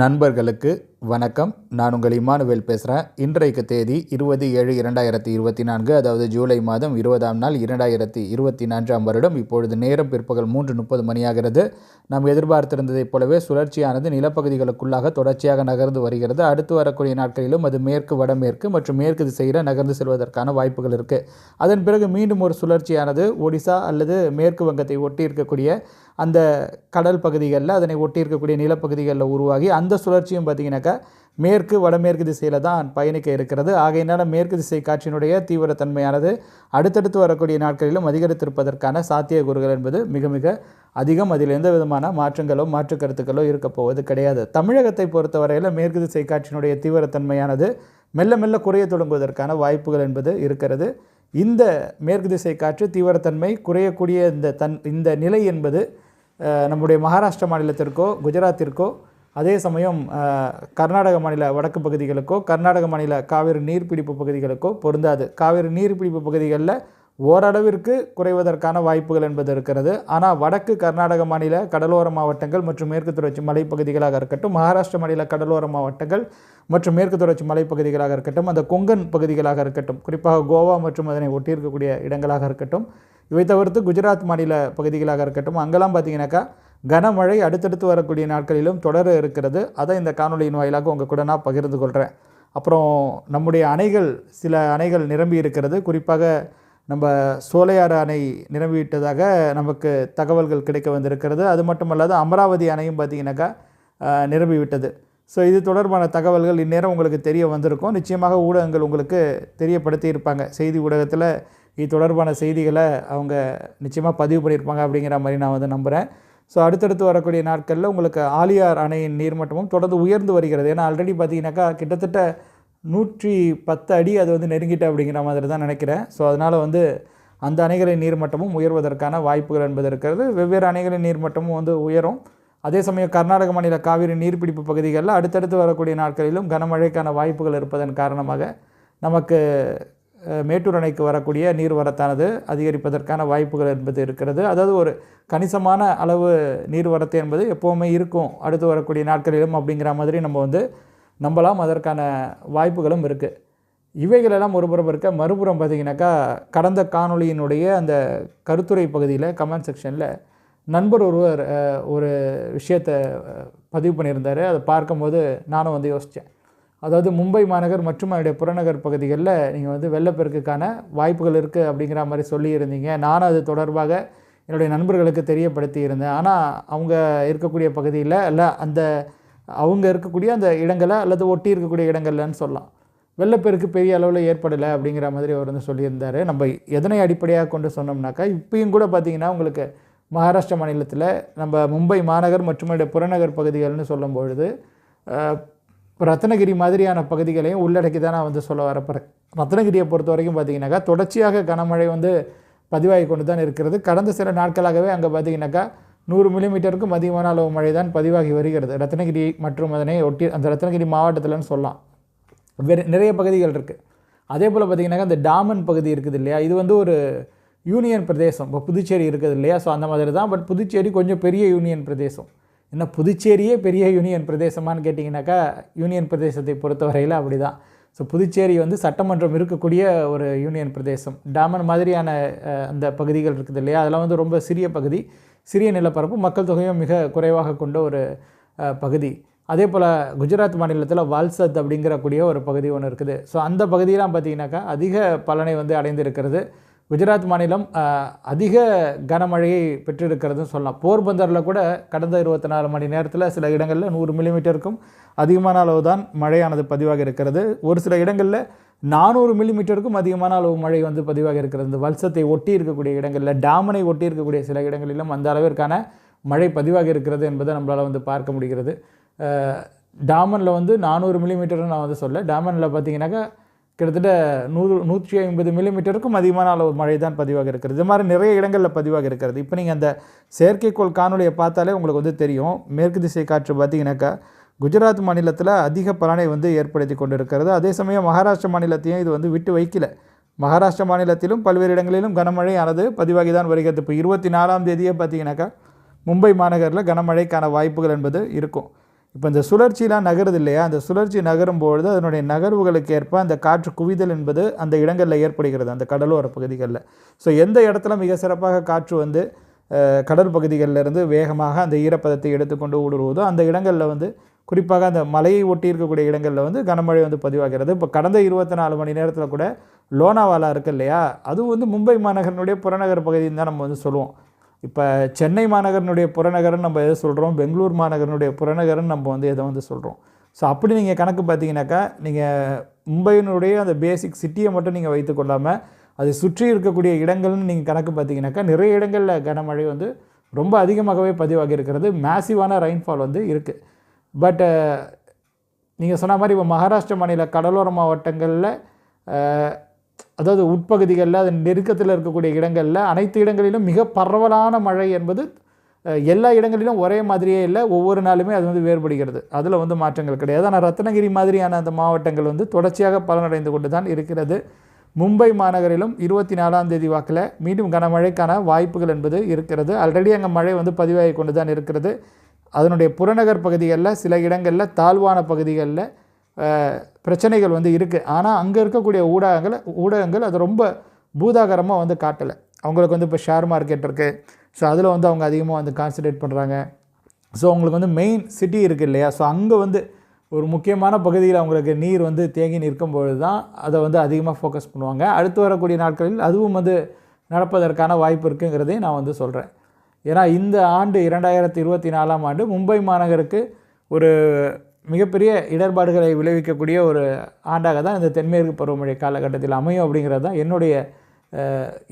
நண்பர்களுக்கு வணக்கம். நான் உங்கள் இமானுவேல் பேசுகிறேன் இன்றைக்கு தேதி இருபது ஏழு இரண்டாயிரத்தி இருபத்தி நான்கு அதாவது ஜூலை மாதம் இருபதாம் நாள் இரண்டாயிரத்தி இருபத்தி நான்காம் வருடம். இப்பொழுது நேரம் பிற்பகல் மூன்று முப்பது மணியாகிறது. நாம் எதிர்பார்த்திருந்ததைப் போலவே சுழற்சியானது நிலப்பகுதிகளுக்குள்ளாக தொடர்ச்சியாக நகர்ந்து வருகிறது. அடுத்து வரக்கூடிய நாட்களிலும் அது மேற்கு வடமேற்கு மற்றும் மேற்கு திசையில் நகர்ந்து செல்வதற்கான வாய்ப்புகள் இருக்குது அதன் பிறகு மீண்டும் ஒரு சுழற்சியானது ஒடிசா அல்லது மேற்கு வங்கத்தை ஒட்டி இருக்கக்கூடிய அந்த கடல் பகுதிகளில் அதனை ஒட்டி இருக்கக்கூடிய நிலப்பகுதிகளில் உருவாகி அந்த சுழற்சியும் பார்த்திங்கனாக்கா மேற்கு வடமேற்கு திசையில் தான் பயணிக்க இருக்கிறது. ஆகையினால் மேற்கு திசை காற்றினுடைய தீவிரத்தன்மையானது அடுத்தடுத்து வரக்கூடிய நாட்களிலும் அதிகரித்திருப்பதற்கான சாத்தியக்கூறுகள் என்பது மிக மிக அதிகம். அதில் எந்த விதமான மாற்றங்களோ மாற்று கருத்துக்களோ இருக்க போவது கிடையாது. தமிழகத்தை பொறுத்தவரையில் மேற்கு திசை காற்றினுடைய தீவிரத்தன்மையானது மெல்ல மெல்ல குறைய தொடங்குவதற்கான வாய்ப்புகள் என்பது இருக்கிறது. இந்த மேற்கு திசை காற்று தீவிரத்தன்மை குறையக்கூடிய இந்த தன் இந்த நிலை என்பது நம்முடைய மகாராஷ்டிர மாநிலத்திற்கோ குஜராத்திற்கோ அதே சமயம் கர்நாடக மாநில வடக்கு பகுதிகளுக்கோ கர்நாடக மாநில காவிரி நீர்பிடிப்பு பகுதிகளுக்கோ பொருந்தாது. காவிரி நீர்பிடிப்பு பகுதிகளில் ஓரளவிற்கு குறைவதற்கான வாய்ப்புகள் என்பது இருக்கிறது. ஆனால் வடக்கு கர்நாடக மாநில கடலோர மாவட்டங்கள் மற்றும் மேற்கு தொடர்ச்சி மலைப்பகுதிகளாக இருக்கட்டும் மகாராஷ்டிர மாநில கடலோர மாவட்டங்கள் மற்றும் மேற்கு தொடர்ச்சி மலைப்பகுதிகளாக இருக்கட்டும் அந்த கொங்கன் பகுதிகளாக இருக்கட்டும் குறிப்பாக கோவா மற்றும் அதனை ஒட்டியிருக்கக்கூடிய இடங்களாக இருக்கட்டும் இவை தவிர்த்து குஜராத் மாநில பகுதிகளாக இருக்கட்டும் அங்கெல்லாம் பார்த்தீங்கன்னாக்கா கனமழை அடுத்தடுத்து வரக்கூடிய நாட்களிலும் தொடர இருக்கிறது. அதை இந்த காணொலியின் வாயிலாக உங்கள் கூட நான் பகிர்ந்து கொள்கிறேன் அப்புறம் நம்முடைய அணைகள் சில அணைகள் நிரம்பி இருக்கிறது. குறிப்பாக நம்ம சோலையாறு அணை நிரம்பிவிட்டதாக நமக்கு தகவல்கள் கிடைக்க வந்திருக்கிறது. அது மட்டுமல்லாது அமராவதி அணையும் பார்த்திங்கனாக்கா நிரம்பிவிட்டது. ஸோ இது தொடர்பான தகவல்கள் இந்நேரம் உங்களுக்கு தெரிய வந்திருக்கும். நிச்சயமாக ஊடகங்கள் உங்களுக்கு தெரியப்படுத்தி இருப்பாங்க. செய்தி ஊடகத்தில் இது தொடர்பான செய்திகளை அவங்க நிச்சயமாக பதிவு பண்ணியிருப்பாங்க அப்படிங்கிற மாதிரி நான் வந்து நம்புகிறேன் ஸோ அடுத்தடுத்து வரக்கூடிய நாட்களில் உங்களுக்கு ஆலியார் அணையின் நீர்மட்டமும் தொடர்ந்து உயர்ந்து வருகிறது. ஏன்னா ஆல்ரெடி பார்த்தீங்கன்னாக்கா கிட்டத்தட்ட நூற்றி பத்து அடி அது வந்து நெருங்கிட்டு அப்படிங்கிற மாதிரி தான் நினைக்கிறேன். ஸோ அதனால் வந்து அந்த அணைகளின் நீர்மட்டமும் உயர்வதற்கான வாய்ப்புகள் என்பது இருக்கிறது. வெவ்வேறு அணைகளின் நீர்மட்டமும் வந்து உயரும். அதே சமயம் கர்நாடக மாநில காவிரி நீர்பிடிப்பு பகுதிகளில் அடுத்தடுத்து வரக்கூடிய நாட்களிலும் கனமழைக்கான வாய்ப்புகள் இருப்பதன் காரணமாக நமக்கு மேட்டூர் அணைக்கு வரக்கூடிய நீர்வரத்தானது அதிகரிப்பதற்கான வாய்ப்புகள் என்பது இருக்கிறது. அதாவது ஒரு கணிசமான அளவு நீர்வரத்து என்பது எப்போவுமே இருக்கும். அடுத்து வரக்கூடிய நாட்களிலும் அப்படிங்கிற மாதிரி நம்ம வந்து நம்பலாம். அதற்கான வாய்ப்புகளும் இருக்குது இவைகளெல்லாம் ஒருபுறம் இருக்க மறுபுறம் பார்த்தீங்கன்னாக்கா கடந்த காணொளியினுடைய அந்த கருத்துரை பகுதியில் கமெண்ட் செக்ஷனில் நண்பர் ஒருவர் ஒரு விஷயத்தை பதிவு பண்ணியிருந்தார். அதை பார்க்கும்போது நானும் வந்து யோசித்தேன் அதாவது மும்பை மாநகர் மற்றும் அதனுடைய புறநகர் பகுதிகளில் நீங்கள் வந்து வெள்ளப்பெருக்குக்கான வாய்ப்புகள் இருக்குது அப்படிங்கிற மாதிரி சொல்லியிருந்தீங்க. நானும் அது தொடர்பாக என்னுடைய நண்பர்களுக்கு தெரியப்படுத்தி இருந்தேன் ஆனால் அவங்க இருக்கக்கூடிய பகுதியில் இல்லை அந்த அவங்க இருக்கக்கூடிய அந்த இடங்களை அல்லது ஒட்டி இருக்கக்கூடிய இடங்கள்லன்னு சொல்லலாம். வெள்ளப்பெருக்கு பெரிய அளவில் ஏற்படலை அப்படிங்கிற மாதிரி அவர் வந்து சொல்லியிருந்தார். நம்ம எதனை அடிப்படையாக கொண்டு சொன்னோம்னாக்கா இப்பயும் கூட பார்த்திங்கன்னா உங்களுக்கு மகாராஷ்டிரா மாநிலத்தில் நம்ம மும்பை மாநகர் மற்றும் புறநகர் பகுதிகள்னு சொல்லும் பொழுது இப்போ ரத்னகிரி மாதிரியான பகுதிகளையும் உள்ளடக்கி தான் நான் வந்து சொல்ல வரப்போகிறேன் ரத்னகிரியை பொறுத்த வரைக்கும் பார்த்தீங்கன்னாக்கா தொடர்ச்சியாக கனமழை வந்து பதிவாகி கொண்டு தான் இருக்கிறது. கடந்த சில நாட்களாகவே அங்கே பார்த்தீங்கன்னாக்கா நூறு மில்லிமீட்டருக்கும் அதிகமான அளவு மழை தான் பதிவாகி வருகிறது. ரத்னகிரி மற்றும் அதனை ஒட்டி அந்த ரத்னகிரி மாவட்டத்தில்னு சொல்லலாம். வேறு நிறைய பகுதிகள் இருக்குது அதே போல் பார்த்திங்கனாக்கா இந்த டாமன் பகுதி இருக்குது இல்லையா? இது வந்து ஒரு யூனியன் பிரதேசம். இப்போ புதுச்சேரி இருக்குது இல்லையா? ஸோ அந்த மாதிரி தான் பட் புதுச்சேரி கொஞ்சம் பெரிய யூனியன் பிரதேசம். என்ன புதுச்சேரியே பெரிய யூனியன் பிரதேசமான்னு கேட்டிங்கனாக்கா யூனியன் பிரதேசத்தை பொறுத்தவரையில் அப்படி தான் ஸோ புதுச்சேரி வந்து சட்டமன்றம் இருக்கக்கூடிய ஒரு யூனியன் பிரதேசம். டாமன் மாதிரியான அந்த பகுதிகள் இருக்குது இல்லையா? அதெல்லாம் வந்து ரொம்ப சிறிய பகுதி. சிறிய நிலப்பரப்பு மக்கள் தொகையும் மிக குறைவாக கொண்ட ஒரு பகுதி. அதே போல் குஜராத் மாநிலத்தில் வால்சத் அப்படிங்கிற கூடிய ஒரு பகுதி ஒன்று இருக்குது. ஸோ அந்த பகுதியெலாம் பார்த்தீங்கன்னாக்கா அதிக பலனை வந்து அடைந்திருக்கிறது. குஜராத் மாநிலம் அதிக கனமழையை பெற்றிருக்கிறதுன்னு சொல்லலாம். போர்பந்தரில் கூட கடந்த இருபத்தி நாலு மணி நேரத்தில் சில இடங்களில் நூறு மில்லிமீட்டருக்கும் அதிகமான அளவு தான் மழையானது பதிவாக இருக்கிறது. ஒரு சில இடங்களில் நானூறு மில்லிமீட்டருக்கும் அதிகமான அளவு மழை வந்து பதிவாக இருக்கிறது. இந்த வல்சத்தை ஒட்டி இருக்கக்கூடிய இடங்களில் டாமனை ஒட்டி இருக்கக்கூடிய சில இடங்களிலும் அந்த அளவிற்கான மழை பதிவாக இருக்கிறது என்பதை நம்மளால் வந்து பார்க்க முடிகிறது. டாமனில் வந்து நானூறு மில்லிமீட்டர்னு நான் வந்து சொல்ல டாமனில் பார்த்தீங்கன்னாக்கா கிட்டத்தட்ட நூறு நூற்றி ஐம்பது மில்லிமீட்டருக்கும் அதிகமான அளவு மழை தான் பதிவாக இருக்கிறது. இது மாதிரி நிறைய இடங்களில் பதிவாக இருக்கிறது. இப்போ நீங்கள் அந்த செயற்கைக்கோள் காணொலியை பார்த்தாலே உங்களுக்கு வந்து தெரியும். மேற்கு திசை காற்று பார்த்தீங்கன்னாக்கா குஜராத் மாநிலத்தில் அதிக பலனை வந்து ஏற்படுத்தி கொண்டிருக்கிறது. அதே சமயம் மகாராஷ்டிர மாநிலத்தையும் இது வந்து விட்டு வைக்கல. மகாராஷ்டிர மாநிலத்திலும் பல்வேறு இடங்களிலும் கனமழையானது பதிவாகி தான் வருகிறது. இப்போ இருபத்தி நாலாம் தேதியே பார்த்தீங்கன்னாக்கா மும்பை மாநகரில் கனமழைக்கான வாய்ப்புகள் என்பது இருக்கும். இப்போ இந்த சுழற்சிலாம் நகருது இல்லையா? அந்த சுழற்சி நகரும் பொழுது அதனுடைய நகர்வுகளுக்கு ஏற்ப அந்த காற்று குவிதல் என்பது அந்த இடங்களில் ஏற்படுகிறது அந்த கடலோர பகுதிகளில். ஸோ எந்த இடத்துல மிக சிறப்பாக காற்று வந்து கடல் பகுதிகளில் இருந்து வேகமாக அந்த ஈரப்பதத்தை எடுத்துக்கொண்டு ஊடுருவதோ அந்த இடங்களில் வந்து குறிப்பாக அந்த மலையை ஒட்டி இருக்கக்கூடிய இடங்களில் வந்து கனமழை வந்து பதிவாகிறது. இப்போ கடந்த இருபத்தி நாலு மணி நேரத்தில் கூட லோனாவாலா இருக்கு இல்லையா? அதுவும் வந்து மும்பை மாநகரனுடைய புறநகர் பகுதின்னு தான் நம்ம வந்து சொல்லுவோம். இப்போ சென்னை மாநகரனுடைய புறநகர்னு நம்ம எதை சொல்கிறோம் பெங்களூர் மாநகரனுடைய புறநகரன் நம்ம வந்து எதை வந்து சொல்கிறோம் ஸோ அப்படி நீங்கள் கணக்கு பார்த்தீங்கன்னாக்கா நீங்கள் மும்பையினுடைய அந்த பேசிக் சிட்டியை மட்டும் நீங்கள் வைத்து கொள்ளாமல் அதை சுற்றி இருக்கக்கூடிய இடங்கள்னு நீங்கள் கணக்கு பார்த்தீங்கன்னாக்கா நிறைய இடங்களில் கனமழை வந்து ரொம்ப அதிகமாகவே பதிவாகி இருக்கிறது. மேசிவான ரெயின்ஃபால் வந்து இருக்குது பட்டு நீங்கள் சொன்ன மாதிரி இப்போ மகாராஷ்டிர மாநில கடலோர மாவட்டங்களில் அதாவது உட்பகுதிகளில் அது நெருக்கத்தில் இருக்கக்கூடிய இடங்களில் அனைத்து இடங்களிலும் மிக பரவலான மழை என்பது எல்லா இடங்களிலும் ஒரே மாதிரியே இல்லை ஒவ்வொரு நாளுமே அது வந்து வேறுபடுகிறது. அதில் வந்து மாற்றங்கள் கிடையாது. ஆனால் ரத்னகிரி மாதிரியான அந்த மாவட்டங்கள் வந்து தொடர்ச்சியாக பலனடைந்து கொண்டு தான் இருக்கிறது. மும்பை மாநகரிலும் இருபத்தி நாலாம் தேதி வாக்கில் மீண்டும் கனமழைக்கான வாய்ப்புகள் என்பது இருக்கிறது. ஆல்ரெடி அங்கே மழை வந்து பதிவாகி கொண்டு தான் இருக்கிறது. அதனுடைய புறநகர் பகுதிகளில் சில இடங்களில் தாழ்வான பகுதிகளில் பிரச்சனைகள் வந்து இருக்குது ஆனால் அங்கே இருக்கக்கூடிய ஊடகங்கள் ஊடகங்கள் அது ரொம்ப பூதாகரமாக வந்து காட்டலை. அவங்களுக்கு வந்து இப்போ ஷேர் மார்க்கெட் இருக்குது ஸோ அதில் வந்து அவங்க அதிகமாக வந்து கான்சன்ட்ரேட் பண்ணுறாங்க ஸோ அவங்களுக்கு வந்து மெயின் சிட்டி இருக்குது இல்லையா? ஸோ அங்கே வந்து ஒரு முக்கியமான பகுதியில் அவங்களுக்கு நீர் வந்து தேங்கி நிற்கும் பொழுது தான் அதை வந்து அதிகமாக ஃபோக்கஸ் பண்ணுவாங்க. அடுத்து வரக்கூடிய நாட்களில் அதுவும் வந்து நடப்பதற்கான வாய்ப்பு இருக்குங்கிறதையும் நான் வந்து சொல்கிறேன் ஏன்னா இந்த ஆண்டு இரண்டாயிரத்தி இருபத்தி நாலாம் ஆண்டு மும்பை மாநகருக்கு ஒரு மிகப்பெரிய இடர்பாடுகளை விளைவிக்கக்கூடிய ஒரு ஆண்டாக தான் இந்த தென்மேற்கு பருவமழை காலகட்டத்தில் அமையும் அப்படிங்கிறது தான் என்னுடைய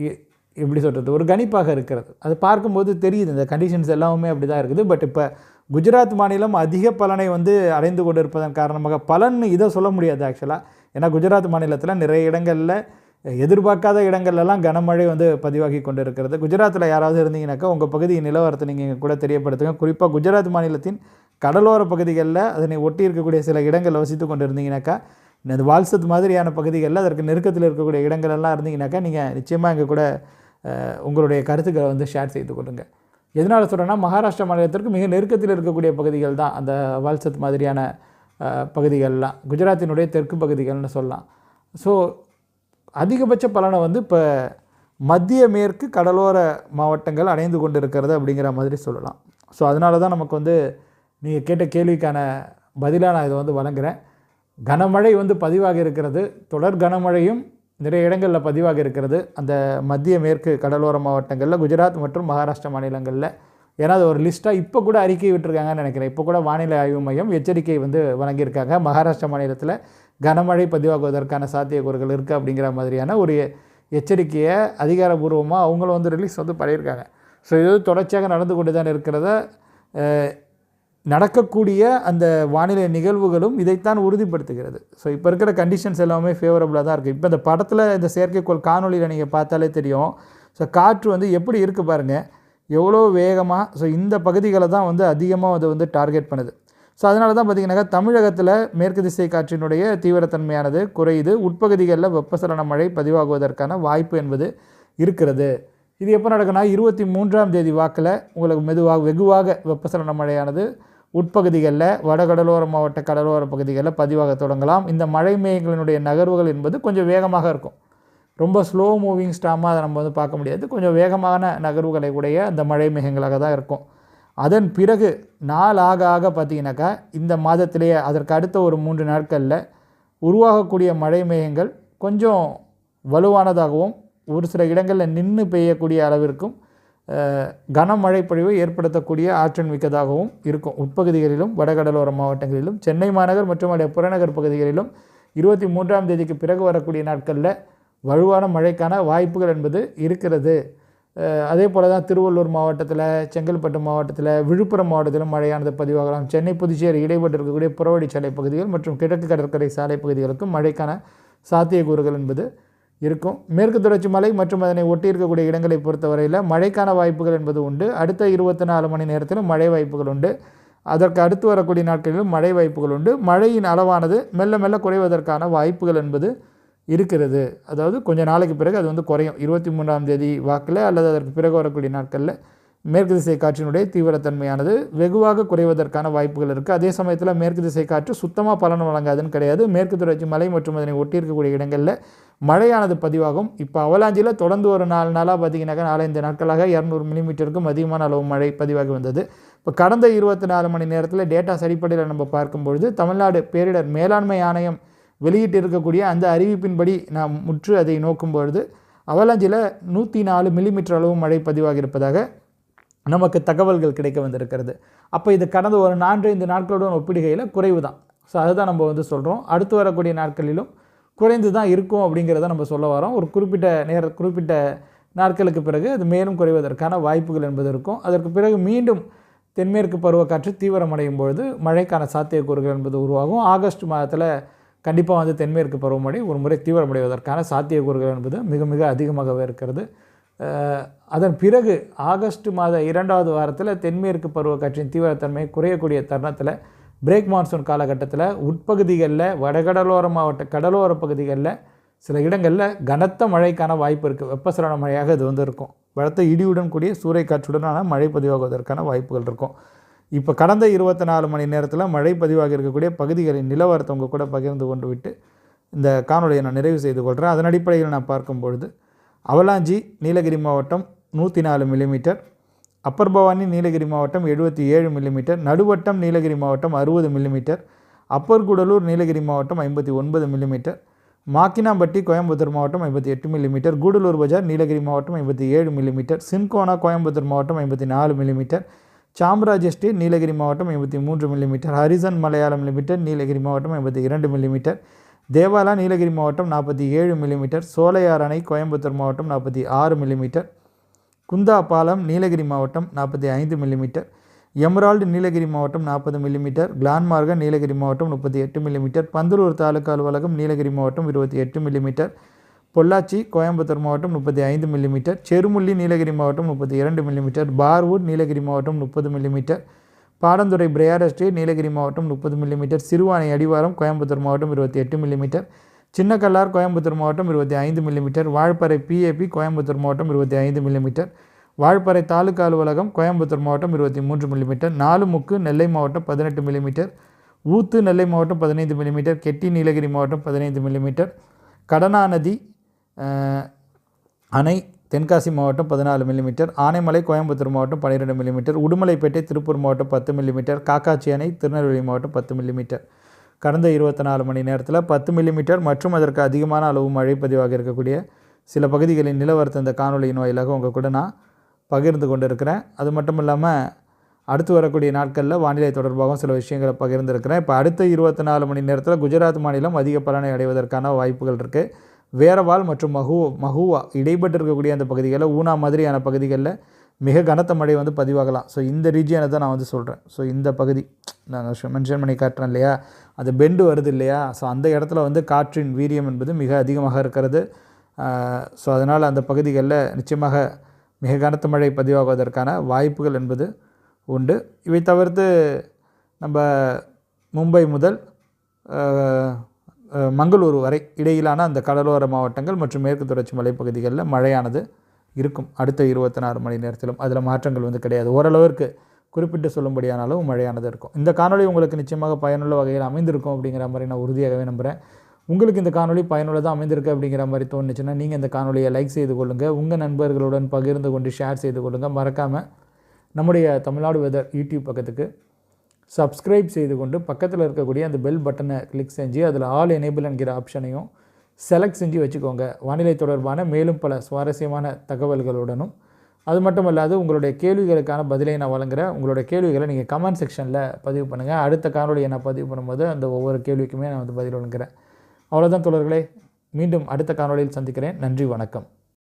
எ- எப்படி சொல்கிறது ஒரு கணிப்பாக இருக்கிறது. அது பார்க்கும்போது தெரியுது இந்த கண்டிஷன்ஸ் எல்லாமே அப்படி தான் இருக்குது. பட் இப்போ குஜராத் மாநிலம் அதிக பலனை வந்து அடைந்து கொண்டு இருப்பதன் காரணமாக பலன் இதை சொல்ல முடியாது ஆக்சுவலாக ஏன்னா குஜராத் மாநிலத்தில் நிறைய இடங்களில் எதிர்பார்க்காத இடங்கள்லாம் கனமழை வந்து பதிவாகி கொண்டு இருக்கிறது குஜராத்தில் யாராவது இருந்தீங்கன்னாக்கா உங்கள் பகுதியின் நிலவரத்தை நீங்கள் கூட தெரியப்படுத்துங்க. குறிப்பாக குஜராத் மாநிலத்தின் கடலோர பகுதிகளில் அதனை ஒட்டி இருக்கக்கூடிய சில இடங்களில் வசித்து கொண்டு இருந்தீங்கனாக்கா இந்த வால்சத் மாதிரியான பகுதிகளில் அதற்கு நெருக்கத்தில் இருக்கக்கூடிய இடங்கள் எல்லாம் இருந்தீங்கன்னாக்கா நீங்கள் நிச்சயமாக இங்கே கூட உங்களுடைய கருத்துக்களை வந்து ஷேர் செய்து கொள்ளுங்கள் எதனால் சொல்கிறேன்னா மகாராஷ்டிரா மாநிலத்திற்கு மிக நெருக்கத்தில் இருக்கக்கூடிய பகுதிகள் தான் அந்த வால்சத் மாதிரியான பகுதிகள்லாம். குஜராத்தினுடைய தெற்கு பகுதிகள்னு சொல்லலாம். ஸோ அதிகபட்ச பலனை வந்து இப்போ மத்திய மேற்கு கடலோர மாவட்டங்கள் அடைந்து கொண்டு இருக்கிறது அப்படிங்கிற மாதிரி சொல்லலாம். ஸோ அதனால தான் நமக்கு வந்து நீங்கள் கேட்ட கேள்விக்கான பதிலாக நான் இதை வந்து வழங்குறேன். கனமழை வந்து பதிவாக இருக்கிறது. தொடர் கனமழையும் நிறைய இடங்களில் பதிவாக இருக்கிறது. அந்த மத்திய மேற்கு கடலோர மாவட்டங்களில் குஜராத் மற்றும் மகாராஷ்டிரா மாநிலங்களில். ஏன்னா அது ஒரு லிஸ்ட்டாக இப்போ கூட அறிக்கை விட்டுருக்காங்கன்னு நினைக்கிறேன். இப்போ கூட வானிலை ஆய்வு மையம் எச்சரிக்கை வந்து வழங்கியிருக்காங்க. மகாராஷ்டிரா மாநிலத்தில் கனமழை பதிவாகுவதற்கான சாத்தியக்கூறுகள் இருக்குது அப்படிங்கிற மாதிரியான ஒரு எச்சரிக்கையை அதிகாரபூர்வமாக அவங்களும் வந்து ரிலீஸ் வந்து பண்ணியிருக்காங்க. ஸோ இது தொடர்ச்சியாக நடந்து கொண்டு தான் இருக்கிறத நடக்கக்கூடிய அந்த வானிலை நிகழ்வுகளும் இதைத்தான் உறுதிப்படுத்துகிறது. ஸோ இப்போ இருக்கிற கண்டிஷன்ஸ் எல்லாமே ஃபேவரபுளாக தான் இருக்குது இப்போ இந்த படத்தில் இந்த செயற்கைக்கோள் காணொளியில் நீங்கள் பார்த்தாலே தெரியும். ஸோ காற்று வந்து எப்படி இருக்குது பாருங்கள் எவ்வளோ வேகமாக ஸோ இந்த பகுதிகளை தான் வந்து அதிகமாக அது வந்து டார்கெட் பண்ணுது. ஸோ அதனால தான் பார்த்திங்கனாக்கா தமிழகத்தில் மேற்கு திசை காற்றினுடைய தீவிரத்தன்மையானது குறையுது. உட்பகுதிகளில் வெப்பசலன மழை பதிவாகுவதற்கான வாய்ப்பு என்பது இருக்கிறது. இது எப்போ நடக்குன்னா இருபத்தி மூன்றாம் தேதி வாக்கில் உங்களுக்கு மெதுவாக வெகுவாக வெப்பசலன மழையானது உட்பகுதிகளில் வடகடலோர மாவட்ட கடலோர பகுதிகளில் பதிவாக தொடங்கலாம். இந்த மழை மேகங்களினுடைய நகர்வுகள் என்பது கொஞ்சம் வேகமாக இருக்கும். ரொம்ப ஸ்லோ மூவிங் ஸ்டாமாக அதை நம்ம வந்து பார்க்க முடியாது. கொஞ்சம் வேகமான நகர்வுகளை உடைய அந்த மழை மேகங்களாக தான் இருக்கும். அதன் பிறகு நாள் ஆக ஆக பார்த்தீங்கன்னாக்கா இந்த மாதத்திலேயே அதற்கு அடுத்த ஒரு மூன்று நாட்களில் உருவாகக்கூடிய மழை மேகங்கள் கொஞ்சம் வலுவானதாகவும் ஒரு சில இடங்களில் நின்று பெய்யக்கூடிய அளவிற்கும் கனமழை பொழிவை ஏற்படுத்தக்கூடிய ஆற்றல் மிக்கதாகவும் இருக்கும். உட்பகுதிகளிலும் வடகடலோர மாவட்டங்களிலும் சென்னை மாநகர் மற்றும் அதே புறநகர் பகுதிகளிலும் இருபத்தி மூன்றாம் தேதிக்கு பிறகு வரக்கூடிய நாட்களில் வலுவான மழைக்கான வாய்ப்புகள் என்பது இருக்கிறது. அதே போல தான் திருவள்ளூர் மாவட்டத்தில் செங்கல்பட்டு மாவட்டத்தில் விழுப்புரம் மாவட்டத்திலும் மழையானது பதிவாகலாம். சென்னை புதுச்சேரி இடைப்பட்டு இருக்கக்கூடிய புறவழிச்சாலை பகுதிகள் மற்றும் கிழக்கு கடற்கரை சாலை பகுதிகளுக்கும் மழைக்கான சாத்தியக்கூறுகள் என்பது இருக்கும். மேற்கு தொடர்ச்சி மலை மற்றும் அதனை ஒட்டி இருக்கக்கூடிய இடங்களை பொறுத்தவரையில் மழைக்கான வாய்ப்புகள் என்பது உண்டு. அடுத்த இருபத்தி நாலு மணி நேரத்திலும் மழை வாய்ப்புகள் உண்டு. அதற்கு அடுத்து வரக்கூடிய நாட்களிலும் மழை வாய்ப்புகள் உண்டு. மழையின் அளவானது மெல்ல மெல்ல குறைவதற்கான வாய்ப்புகள் என்பது இருக்கிறது. அதாவது கொஞ்சம் நாளைக்கு பிறகு அது வந்து குறையும். இருபத்தி மூன்றாம் தேதி வாக்கில் அல்லது அதற்கு பிறகு வரக்கூடிய நாட்களில் மேற்கு திசை காற்றினுடைய தீவிரத்தன்மையானது வெகுவாக குறைவதற்கான வாய்ப்புகள் இருக்குது அதே சமயத்தில் மேற்கு திசை காற்று சுத்தமாக பலன் வழங்காதுன்னு கிடையாது. மேற்கு தொடர்ச்சி மலை மற்றும் அதனை ஒட்டியிருக்கக்கூடிய இடங்களில் மழையானது பதிவாகும். இப்போ அவலாஞ்சியில் தொடர்ந்து ஒரு நாலு நாளாக பார்த்தீங்கன்னாக்கா நாலஞ்சு நாட்களாக இரநூறு மில்லிமீட்டருக்கும் அதிகமான அளவு மழை பதிவாகி வந்தது. இப்போ கடந்த இருபத்தி நாலு மணி நேரத்தில் டேட்டாஸ் அடிப்படையில் நம்ம பார்க்கும்பொழுது தமிழ்நாடு பேரிடர் மேலாண்மை ஆணையம் வெளியிட்டு இருக்கக்கூடிய அந்த அறிவிப்பின்படி நாம் முற்று அதை நோக்கும் பொழுது அவலாஞ்சியில் நூற்றி நாலு மில்லிமீட்டர் அளவு மழை பதிவாகி இருப்பதாக நமக்கு தகவல்கள் கிடைக்க வந்திருக்கிறது. அப்போ இது கடந்த ஒரு நான்கு ஐந்து நாட்களுடன் ஒப்பிடுகையில் குறைவு தான் ஸோ அதுதான் நம்ம வந்து சொல்கிறோம் அடுத்து வரக்கூடிய நாட்களிலும் குறைந்து தான் இருக்கும் அப்படிங்கிறத நம்ம சொல்ல வரோம். ஒரு குறிப்பிட்ட நேர குறிப்பிட்ட நாட்களுக்கு பிறகு அது மேலும் குறைவதற்கான வாய்ப்புகள் என்பது இருக்கும். அதற்கு பிறகு மீண்டும் தென்மேற்கு பருவக்காற்று தீவிரமடையும் பொழுது மழைக்கான சாத்தியக்கூறுகள் என்பது உருவாகும். ஆகஸ்ட் மாதத்தில் கண்டிப்பாக வந்து தென்மேற்கு பருவமழை ஒரு முறை தீவிரமடைவதற்கான சாத்தியக்கூறுகள் என்பது மிக மிக அதிகமாகவே இருக்கிறது. அதன் பிறகு ஆகஸ்ட் மாத இரண்டாவது வாரத்தில் தென்மேற்கு பருவக்காற்றின் தீவிரத்தன்மை குறையக்கூடிய தருணத்தில் பிரேக் மான்சூன் காலகட்டத்தில் உட்பகுதிகளில் வடகடலோர மாவட்ட கடலோர பகுதிகளில் சில இடங்களில் கனத்த மழைக்கான வாய்ப்பு இருக்குது வெப்பசலன மழையாக இது வந்து இருக்கும். பலத்த இடியுடன் கூடிய சூறைக்காற்றுடனான மழை பதிவாகுவதற்கான வாய்ப்புகள் இருக்கும். இப்போ கடந்த இருபத்தி நாலு மணி நேரத்தில் மழை பதிவாக இருக்கக்கூடிய பகுதிகளின் நிலவரத்தை உங்கள் கூட பகிர்ந்து கொண்டு விட்டு இந்த காணொலியை நான் நிறைவு செய்து கொள்கிறேன் அதன் அடிப்படையில் நான் பார்க்கும் பொழுது அவலாஞ்சி நீலகிரி மாவட்டம் நூற்றி நாலு மில்லிமீட்டர் அப்பர் பவானி நீலகிரி மாவட்டம் எழுபத்தி ஏழு மில்லிமீட்டர் நடுவட்டம் நீலகிரி மாவட்டம் அறுபது மில்லிமீட்டர் அப்பர் கூடலூர் நீலகிரி மாவட்டம் ஐம்பத்தி ஒன்பது மில்லிமீட்டர் மாக்கினாம்பட்டி கோயம்புத்தூர் மாவட்டம் ஐம்பத்தி எட்டு மில்லிமீட்டர் கூடலூர் பஜார் நீலகிரி மாவட்டம் ஐம்பத்தி ஏழு மில்லிமீட்டர் சின்கோனா கோயம்புத்தூர் மாவட்டம் ஐம்பத்தி நாலு மில்லிமீட்டர் சாம்ராஜ் எஸ்டேட் நீலகிரி மாவட்டம் ஐம்பத்தி மூன்று millimetre Harrison Malayalam limited Nilgiri மாவட்டம் ஐம்பத்தி இரண்டு மில்லிமீட்டர் தேவாலா நீலகிரி மாவட்டம் நாற்பத்தி ஏழு மில்லிமீட்டர் சோலையார் அணை கோயம்புத்தூர் மாவட்டம் நாற்பத்தி ஆறு மில்லிமீட்டர் குந்தா பாலம் நீலகிரி மாவட்டம் நாற்பத்தி ஐந்து மில்லிமீட்டர் எமரால்டு நீலகிரி மாவட்டம் நாற்பது மில்லிமீட்டர் கிளான்மார்கன் நீலகிரி மாவட்டம் முப்பத்தி எட்டு மில்லிமீட்டர் பந்தலூர் தாலுக்கா அலுவலகம் நீலகிரி மாவட்டம் இருபத்தி எட்டு மில்லிமீட்டர் பொள்ளாச்சி கோயம்புத்தூர் மாவட்டம் முப்பத்தி ஐந்து மில்லிமீட்டர் செருமுள்ளி நீலகிரி மாவட்டம் முப்பத்தி இரண்டு மில்லிமீட்டர் பார்வூர் நீலகிரி மாவட்டம் முப்பது மில்லிமீட்டர் பாடந்துறை பிரேயார் எஸ்டேட் நீலகிரி மாவட்டம் முப்பது மில்லிமீட்டர் சிறுவாணி அடிவாரம் கோயம்புத்தூர் மாவட்டம் இருபத்தி எட்டு மில்லிமீட்டர் சின்னக்கல்லார் கோயம்புத்தூர் மாவட்டம் இருபத்தி ஐந்து மில்லிமீட்டர் வாழ்ப்பறை பிஏபி கோயம்புத்தூர் மாவட்டம் இருபத்தி ஐந்து மில்லிமீட்டர் வாழ்ப்பறை தாலுக்கா அலுவலகம் கோயம்புத்தூர் மாவட்டம் இருபத்தி மூன்று மில்லிமீட்டர் நாலுமுக்கு நெல்லை மாவட்டம் பதினெட்டு மில்லிமீட்டர் ஊத்து நெல்லை மாவட்டம் பதினைந்து மில்லிமீட்டர் கெட்டி நீலகிரி மாவட்டம் பதினைந்து மில்லிமீட்டர் கடனாநதி அணை தென்காசி மாவட்டம் பதினாலு மில்லிமீட்டர் ஆனைமலை கோயம்புத்தூர் மாவட்டம் பன்னிரெண்டு மில்லிமீட்டர் உடுமலைப்பேட்டை திருப்பூர் மாவட்டம் பத்து மில்லிமீட்டர் காக்காச்சி அணை திருநெல்வேலி மாவட்டம் பத்து மில்லிமீட்டர் கடந்த இருபத்தி நாலு மணி நேரத்தில் பத்து மில்லிமீட்டர் மற்றும் அதற்கு அதிகமான அளவு மழை பதிவாக இருக்கக்கூடிய சில பகுதிகளின் நிலவரத்தை இந்த காணொலியின் வாயிலாக உங்கள் கூட நான் பகிர்ந்து கொண்டு இருக்கிறேன் அது மட்டும் இல்லாமல் அடுத்து வரக்கூடிய நாட்களில் வானிலை தொடர்பாகவும் சில விஷயங்களை பகிர்ந்துருக்கிறேன். இப்போ அடுத்த இருபத்தி நாலு மணி நேரத்தில் குஜராத் மாநிலம் அதிக பலனை அடைவதற்கான வாய்ப்புகள் இருக்குது வேரவால் மற்றும் மஹூ மஹூவா இடைப்பட்டு இருக்கக்கூடிய அந்த பகுதிகளில் ஊனா மாதிரியான பகுதிகளில் மிக கனத்த மழை வந்து பதிவாகலாம். ஸோ இந்த ரீஜியனை தான் நான் வந்து சொல்கிறேன் ஸோ இந்த பகுதி நான் மென்ஷன் பண்ணி காட்டுறேன் இல்லையா? அது பெண்டு வருது இல்லையா? ஸோ அந்த இடத்துல வந்து காற்றின் வீரியம் என்பது மிக அதிகமாக இருக்கிறது. ஸோ அதனால் அந்த பகுதிகளில் நிச்சயமாக மிக கனத்த மழை பதிவாகுவதற்கான வாய்ப்புகள் என்பது உண்டு. இவை தவிர்த்து நம்ம மும்பை முதல் மங்களூர் வரை இடையிலான அந்த கடலோர மாவட்டங்கள் மற்றும் மேற்கு தொடர்ச்சி மலைப்பகுதிகளில் மழையானது இருக்கும். அடுத்த இருபத்தி நாலு மணி நேரத்திலும் அதில் மாற்றங்கள் வந்து கிடையாது. ஓரளவிற்கு குறிப்பிட்டு சொல்லும்படியான அளவு மழையானது இருக்கும். இந்த காணொளி உங்களுக்கு நிச்சயமாக பயனுள்ள வகையில் அமைந்திருக்கும் அப்படிங்கிற மாதிரி நான் உறுதியாகவே நம்புகிறேன் உங்களுக்கு இந்த காணொளி பயனுள்ளதாக அமைந்திருக்கு அப்படிங்கிற மாதிரி தோணுச்சுன்னா நீங்கள் இந்த காணொலியை லைக் செய்து கொள்ளுங்கள் உங்கள் நண்பர்களுடன் பகிர்ந்து கொண்டு ஷேர் செய்து கொள்ளுங்கள் மறக்காமல் நம்முடைய தமிழ்நாடு வெதர் யூடியூப் பக்கத்துக்கு சப்ஸ்கிரைப் செய்து கொண்டு பக்கத்தில் இருக்கக்கூடிய அந்த பெல் பட்டனை கிளிக் செஞ்சு அதில் ஆல் எனேபிள் என்கிற ஆப்ஷனையும் செலக்ட் செஞ்சு வச்சுக்கோங்க. வானிலை தொடர்பான மேலும் பல சுவாரஸ்யமான தகவல்களுடனும். அது மட்டும் இல்லாது உங்களுடைய கேள்விகளுக்கான பதிலை நான் வழங்குகிறேன் உங்களுடைய கேள்விகளை நீங்கள் கமெண்ட் செக்ஷனில் பதிவு பண்ணுங்கள் அடுத்த காணொலியை நான் பதிவு பண்ணும்போது அந்த ஒவ்வொரு கேள்விக்குமே நான் வந்து பதில் வழங்குகிறேன் அவ்வளோதான் தொடர்களே மீண்டும் அடுத்த காணொலியில் சந்திக்கிறேன். நன்றி வணக்கம்.